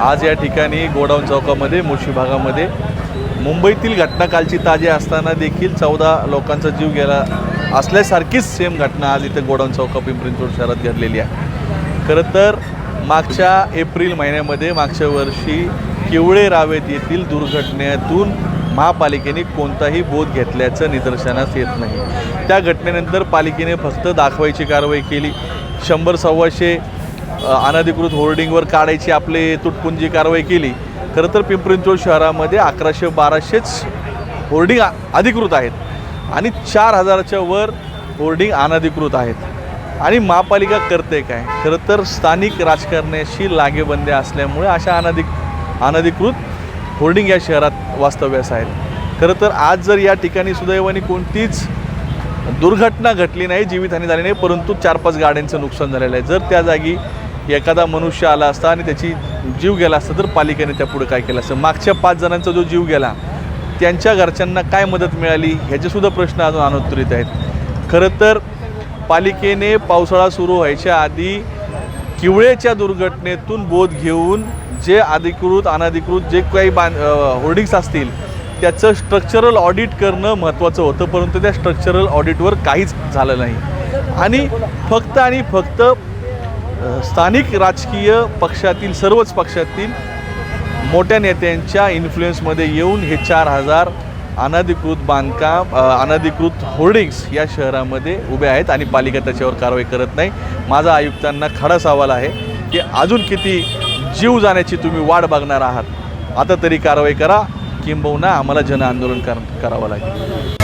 आज या ठिकाणी गोडाऊन चौकामध्ये मुळशी भागामध्ये मुंबईतील घटना कालची ताजी असताना देखील चौदा लोकांचा जीव गेला असल्यासारखीच सेम घटना आज इथे गोडाऊन चौका पिंपरी शहरात घडलेली आहे. खरं तर मागच्या एप्रिल महिन्यामध्ये मागच्या वर्षी किवळे रावेत येथील दुर्घटनेतून महापालिकेने कोणताही बोध घेतल्याचं निदर्शनास येत नाही. त्या घटनेनंतर पालिकेने फक्त दाखवायची कारवाई केली. शंभर सव्वाशे अनधिकृत होर्डिंगवर काढायची आपले तुटपुंजी कारवाई केली. खरं तर पिंपरी शहरामध्ये अकराशे बाराशेच होर्डिंग अधिकृत आहेत. आणि चार हजाराच्या वर होर्डिंग अनधिकृत आहेत. आणि महापालिका करते काय? खरं तर स्थानिक राजकारण्याशी लागेबंद्या असल्यामुळे अशा अनधिक अनधिकृत होर्डिंग या शहरात वास्तव्यास आहेत खरं तर आज जर या ठिकाणी सुदैवाने कोणतीच दुर्घटना घटली नाही जीवितहानी झाली नाही परंतु चार पाच गाड्यांचं नुकसान झालेलं आहे. जर त्या जागी एखादा मनुष्य आला असता आणि त्याची जीव गेला असता तर पालिकेने त्या पुढे काय केलं असतं? मागच्या पाच जणांचा जो जीव गेला त्यांच्या घरच्यांना काय मदत मिळाली? ह्याचेसुद्धा प्रश्न अजून अनुत्तरित आहेत. खरं तर पालिकेने पावसाळा सुरू व्हायच्या आधी किवळेच्या दुर्घटनेतून बोध घेऊन जे अधिकृत अनधिकृत जे काही बांध होर्डिंग्स असतील त्याचं स्ट्रक्चरल ऑडिट करणं महत्त्वाचं होतं परंतु त्या स्ट्रक्चरल ऑडिटवर काहीच झालं नाही. आणि फक्त आणि फक्त स्थानिक राजकीय पक्षातील सर्वच पक्षातील मोठ्या नेत्यांच्या इन्फ्लुएन्समध्ये येऊन हे चार हजार अनधिकृत बांधकाम अनधिकृत होर्डिंग्स या शहरामध्ये उभे आहेत आणि पालिका त्याच्यावर कारवाई करत नाही. माझा आयुक्तांना खडा सवाल आहे की अजून किती जीव जाण्याची तुम्ही वाट बघणार आहात? आता तरी कारवाई करा. किंबहुना आम्हाला जनआंदोलन कर करावं लागेल.